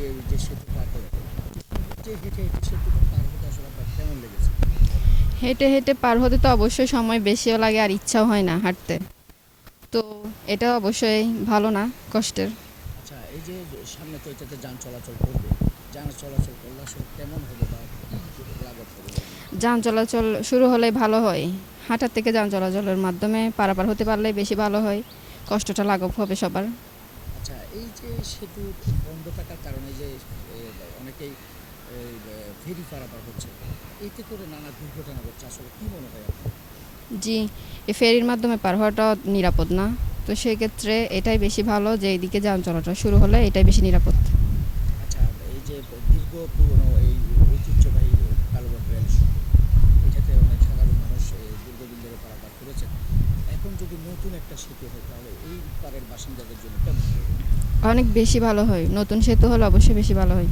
যে যে সেতু পার করতে যে হেঁটে হেঁটে সেতুটা পার হতে আসলে আপনার কেমন লেগেছে? হেঁটে হেঁটে পার হতে তো অবশ্যই সময় বেশিও লাগে আর ইচ্ছাও হয় না হাঁটতে। তো এটা অবশ্যই ভালো না কষ্টের। আচ্ছা এই যে সামনে তো এটাতে যান চলাচল করবে। যান চলাচল করলে আসলে কেমন হবে বা যান চলাচল শুরু হলে ভালো হয়। হাঁটার থেকে যান চলাচলের মাধ্যমে পারাপার হতে পারলে বেশি ভালো হয়। কষ্টটা লাঘব হবে সবার। এই যে সেতু বন্ধ থাকার কারণে যে অনেকেই ফেরি পারাপার হচ্ছে এতে করে নানা দুর্ঘটনা ঘটছে। আসলে কি মনে হয় জি এই ফেরির মাধ্যমে পার হওয়াটা নিরাপদ না। তো সেক্ষেত্রে এটাই বেশি ভালো যে এইদিকে যান চলাচল শুরু হলে এটাই বেশি নিরাপদ। আচ্ছা এই যে দীর্ঘ পুরনো এই ঐতিহ্যবাহী কালুবাগ রেল এটাতে অনেক সাধারণ মানুষ দীর্ঘদিন ধরে পারাপার করেছেন। এখন যদি নতুন একটা সেতু হয় তাহলে এই পারের বাসিন্দাদের জন্য কেমন হবে? অনেক বেশি ভালো হয়। নতুন সেতু হলে অবশ্যই বেশি ভালো হয়।